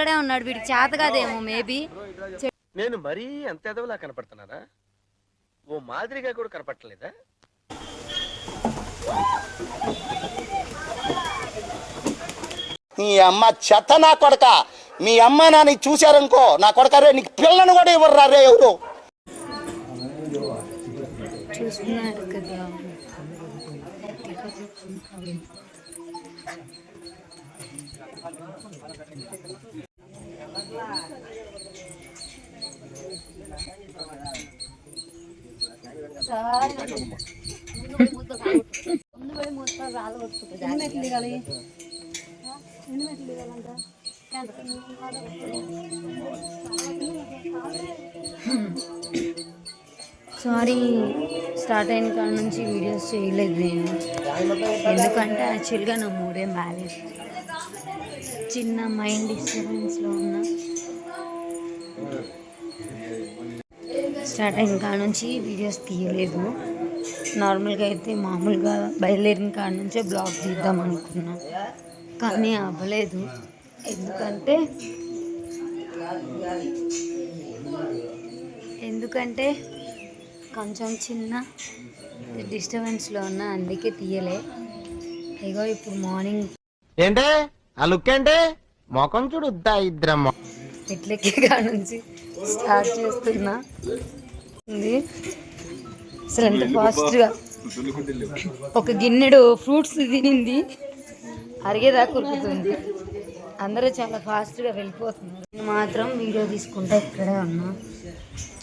అక్కడే ఉన్నాడు వీడికి చేత కాదేమో మేబీ నేను మరీ అంత ఎదవలా కనపడుతున్నానా? ఓ మాదిరిగా కూడా కనపడలేదా నీ అమ్మ చెత్త నా కొడక. మీ అమ్మ నాన్న చూశారనుకో నా కొడక రే నీకు పిల్లను కూడా ఇవ్వరు రే ఎవరు? చూస్తున్నారు సారీ స్టార్ట్ అయిన కాడ నుంచి వీడియోస్ చేయలేదు నేను. ఎందుకంటే యాక్చువల్గా నా మూడేం బాగాలేదు చిన్న మైండ్ డిస్టర్బెన్స్లో ఉన్నా. స్టార్ట్ అయిన కాడ నుంచి వీడియోస్ తీయలేదు. నార్మల్గా అయితే మామూలుగా బయలుదేరిన కాడ నుంచే బ్లాగ్ తీద్దాం అనుకున్నా. కానీ అవ్వలేదు. ఎందుకంటే ఎందుకంటే కొంచెం చిన్న డిస్టర్బెన్స్లో ఉన్నా అందుకే తీయలే. ఇగో ఇప్పుడు మార్నింగ్ ఏంటే? ఆ లుక్ ఏంటే? మొఖం చూడుద్దా ఇద్దరమ్మ ఎట్లెక్కి కాడ నుంచి స్టార్ట్ చేస్తున్నా. ఉంది. అసలు ఎంత ఫాస్ట్గా ఒక గిన్నెడు ఫ్రూట్స్ తినింది. అరిగేదాకా ఉరుకుతుంది. అందరూ చాలా ఫాస్ట్గా వెళ్ళిపోతున్నారు. నేను మాత్రం వీడియో తీసుకుంటా ఇక్కడే ఉన్నా.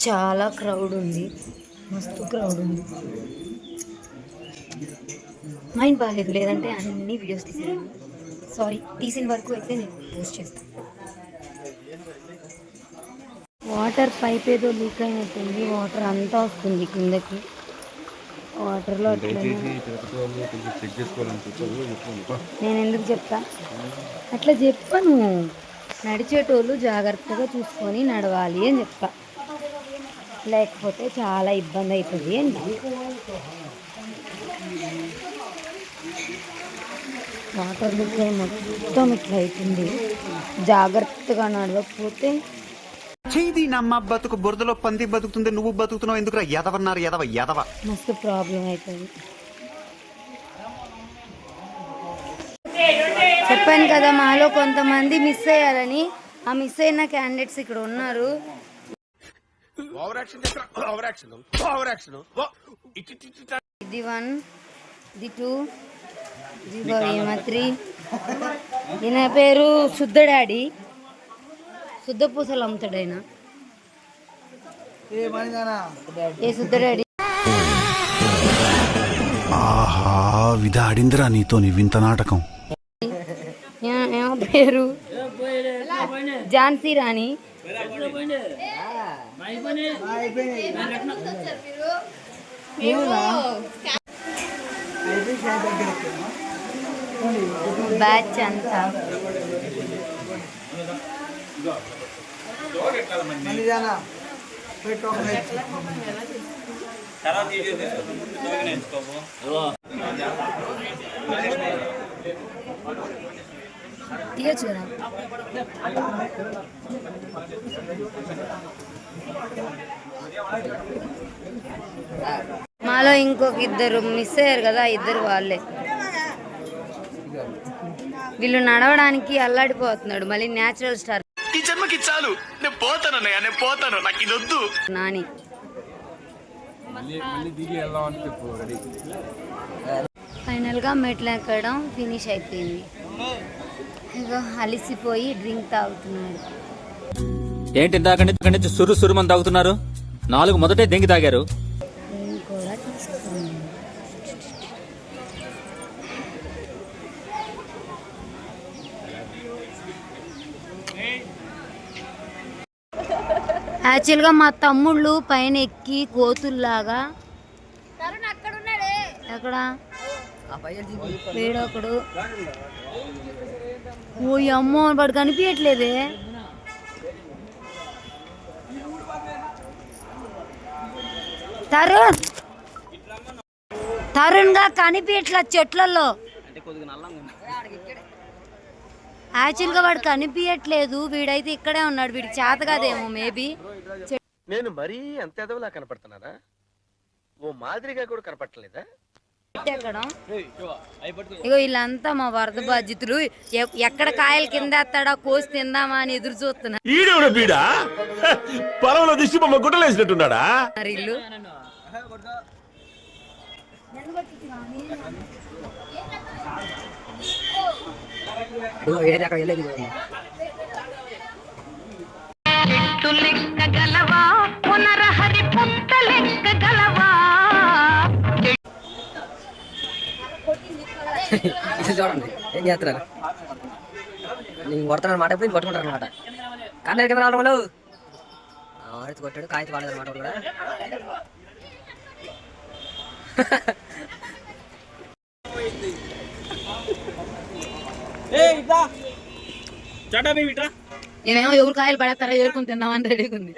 చాలా క్రౌడ్ ఉంది. మస్తు క్రౌడ్ ఉంది. మైండ్ బాగాలేదు లేదంటే అన్ని వీడియోస్ తీసాను సారీ తీసిన వరకు అయితే నేను పోస్ట్ చేస్తాను. వాటర్ పైప్ ఏదో లీక్ అయినట్టుంది. వాటర్ అంతా వస్తుంది కిందకి. వాటర్లో నేను ఎందుకు చెప్తా? అట్లా చెప్పను. నడిచేటోళ్ళు జాగ్రత్తగా చూసుకొని నడవాలి అని చెప్తా. లేకపోతే చాలా ఇబ్బంది అవుతుంది అని వాటర్ లీక్ మొత్తం ఇట్లా అవుతుంది జాగ్రత్తగా నడవకపోతే చేది నమ్మ బతుకు బురదలో పంది బతుకుతుంది నువ్వు బతుకుతున్నావు ఎందుకురా? ఎదవన్నారు ఎదవ ఎదవ. మస్తు ప్రాబ్లం అవుతుంది చెప్పాను కదా మాలో కొంతమంది మిస్ అయ్యారని. ఆ మిస్ అయిన క్యాండిడేట్స్ ఇక్కడ ఉన్నారు. ఇది వన్ ఇది టూ ఇది త్రీ ఈయన పేరు శుద్ధ డాడీ. శుద్ధ పూసలు అమ్ముతాడు ఆయన ఏ శుద్ధ డాడీ ఆహా విధాడిందిరా నీతో నీ వింత నాటకం. ఏమో పేరు? ఝాన్సీ రాణి. బ్యాచ్ అంతా. తీయచ్చు కదా మాలో ఇంకొక ఇద్దరు మిస్ అయ్యారు కదా ఇద్దరు వాళ్ళే. వీళ్ళు నడవడానికి అల్లాడిపోతున్నాడు మళ్ళీ న్యాచురల్ స్టార్ ఈ జన్మకి చాలు. నేను పోతాను నేను పోతాను. నాకు ఇది వద్దు. నాని. ఫైనల్గా మెట్లు ఎక్కడం ఫినిష్ అయిపోయింది. ఇక అలిసిపోయి డ్రింక్ తాగుతున్నాడు. ఏంటి నుంచి సురు సురుమని తాగుతున్నారు? నాలుగు మొదటే దెంగి తాగారు నేను కూడా తీసుకున్నాను యాక్చువల్గా మా తమ్ముళ్ళు పైన ఎక్కి కోతుల్లాగా ఎక్కడ? వీడొకడు ఓ అమ్మో వాడు కనిపించట్లేదే తరుణ్! తరుణ్గా కనిపించట్ల చెట్లలో యాక్చువల్గా వాడు కనిపించట్లేదు వీడైతే ఇక్కడే ఉన్నాడు. వీడికి చేత కాదేమో మేబీ నేను మరీ అంత ఎదవలా కనపడుతున్నారా ఓ మాదిరిగా కూడా కనపడలేదా ఇగో వీళ్ళంతా మా వరద బాధ్యతలు ఎక్కడ కాయలు కింద ఎత్తాడా కోసి తిందామా అని ఎదురు బీడా? పొలంలో దిష్టి బొమ్మ గుట్టలేసినట్టున్నాడా ఇల్లు? ఇది చూడండి ఏం చేస్తున్నారు? నేను కొడుతున్నాను అనమాట ఇప్పుడు కొట్టుకుంటారు అనమాట కన్నయ్య కింద రావడం వాళ్ళు ఆడితే కొట్టాడు కాగితం వాడదు అనమాట కూడా. నేనేమో ఎవరు కాయలు పడేస్తారా ఏరుకుని తిందామని రెడీగా ఉంది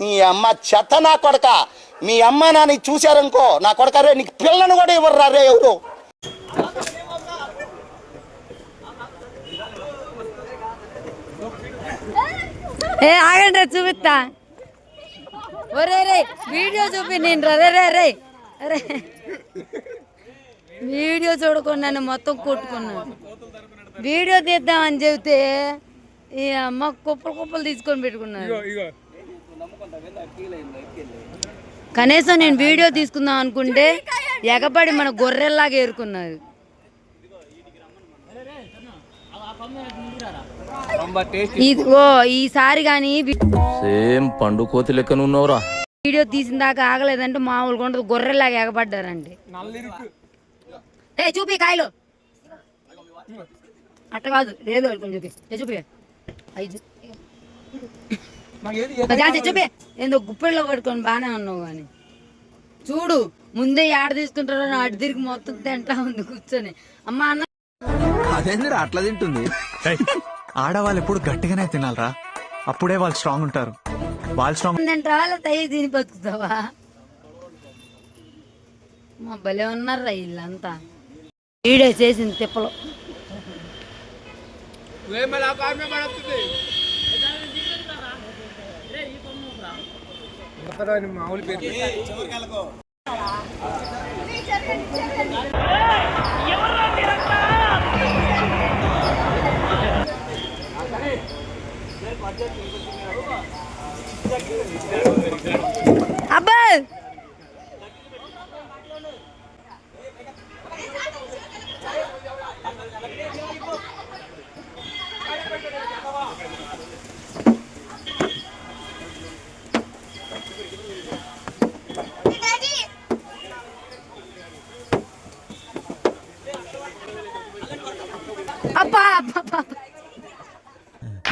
నీ అమ్మ చెత్త నా కొడక. మీ అమ్మ నాన్న చూశారనుకో నా కొడక రే నీకు పిల్లను కూడా ఇవ్వరు రే ఎవరు? ఏ ఆగండి చూపిస్తా. ఒరే రే వీడియో చూపి నేను రే రే రే రే. వీడియో చూడకుండా నన్ను మొత్తం కొట్టుకున్నాను వీడియో తీద్దామని చెబితే ఈ అమ్మ కుప్పలు కుప్పలు తీసుకొని పెట్టుకున్నాను కనీసం నేను వీడియో తీసుకుందాం అనుకుంటే ఎగబడి మన గొర్రెల్లాగా ఏరుకున్నారు ఇది ఓ ఈసారి కానీ సేమ్ పండు కోతి లెక్కనున్నావురా వీడియో తీసిన దాకా ఆగలేదంటే మామూలుగా ఉండదు. గొర్రెలాగా ఎగబడ్డారండి. ఏ చూపి కాయలు. అట్ట కాదు లేదు కొంచెం చూపి. చూపి. చూపి. ఏందో గుప్పెల్లో పడుకొని బాగానే ఉన్నావు కానీ చూడు ముందే ఆడ తీసుకుంటారో అటు తిరిగి మొత్తం తింటా ఉంది కూర్చొని. అమ్మ అన్న. అదేందిరా అట్లా తింటుంది? ఆడవాళ్ళు ఎప్పుడు గట్టిగానే తినాలరా. అప్పుడే వాళ్ళు స్ట్రాంగ్ ఉంటారు. వాళ్ళు స్ట్రాంగ్ లేదా తయ్యి తిని బతుకుతావా? మా భలే ఉన్నారా వీళ్ళంతా. ఈడే చేసింది తిప్పలు. అబ్బా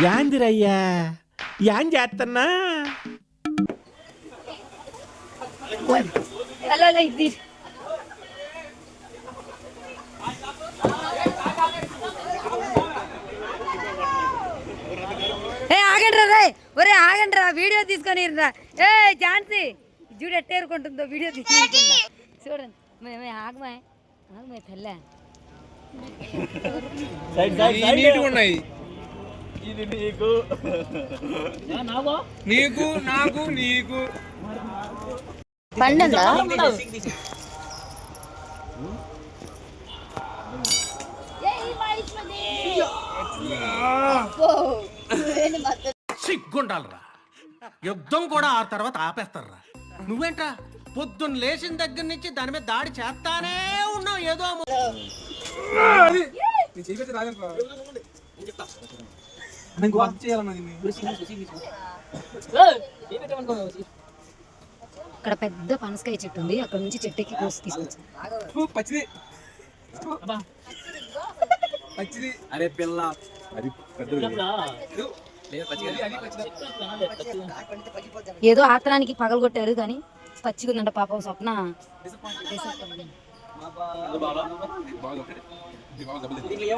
యాందిరయ్యా. యాన్ చేస్తున్నా ఏ ఆగండి రా. ఒరే ఆగండి రా వీడియో తీసుకొని రా. ఏ ఝాన్సీ. చూడు ఎట్టేరుకుంటుందో వీడియో తీసుకుంటుందా చూడండి. మేమే ఆగమే ఆగమే తల్లే. ఉన్నాయి. నీకు. నాకు నీకు పండుందా? సిగ్గుండాలరా. యుద్ధం కూడా ఆ తర్వాత ఆపేస్తారా? నువ్వేంట్రా? పొద్దున్న లేచిన దగ్గర నుంచి దాని మీద దాడి చేస్తానే ఉన్నావు ఏదో అక్కడ పెద్ద పనసకాయ చెట్టు ఉంది అక్కడ నుంచి చెట్టు ఎక్కి కోసి తీసుకొచ్చాను అరే పిల్ల ఏదో ఆత్రానికి పగలగొట్టారు కానీ పచ్చిగుందంట పాపం స్వప్న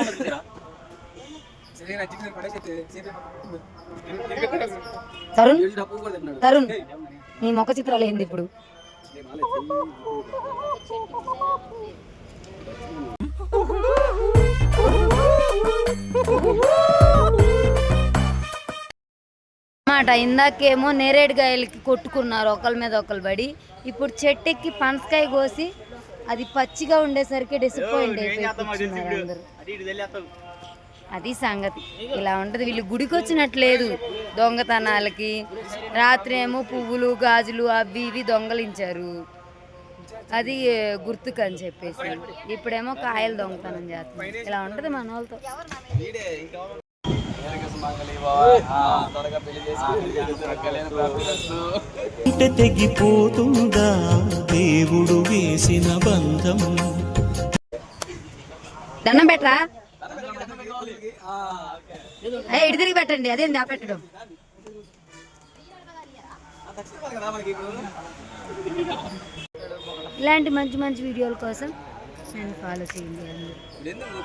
disappointed. తరుణ్? తరుణ్? నీ ముఖ చిత్రాలు ఏంది ఇప్పుడు? మాట ఇందాకేమో నేరేడుకాయలకి కొట్టుకున్నారు ఒకళ్ళ మీద ఒకళ్ళు పడి. ఇప్పుడు చెట్టెక్కి పనసకాయ కోసి అది పచ్చిగా ఉండేసరికి డిసప్పాయింట్ అయిపోయి కూర్చున్నారు అందరూ. అది సంగతి. ఇలా ఉంటది. వీళ్ళు గుడికి వచ్చినట్లేదు దొంగతనాలకి. రాత్రి ఏమో పువ్వులు గాజులు అవి ఇవి దొంగలించారు. అది గుర్తుకు అని చెప్పేసి. ఇప్పుడేమో కాయలు దొంగతనం చేస్తున్నారు. ఇలా ఉంటది మన వాళ్ళతో తెగిపోతుందా? దేవుడు వేసిన బంధం. దండం పెట్టరా? ఇటు తిరిగి పెట్టండి అదేంది ఆ పెట్టడం? ఇలాంటి మంచి మంచి వీడియోల కోసం నన్ను ఫాలో చేయండి. అందరూ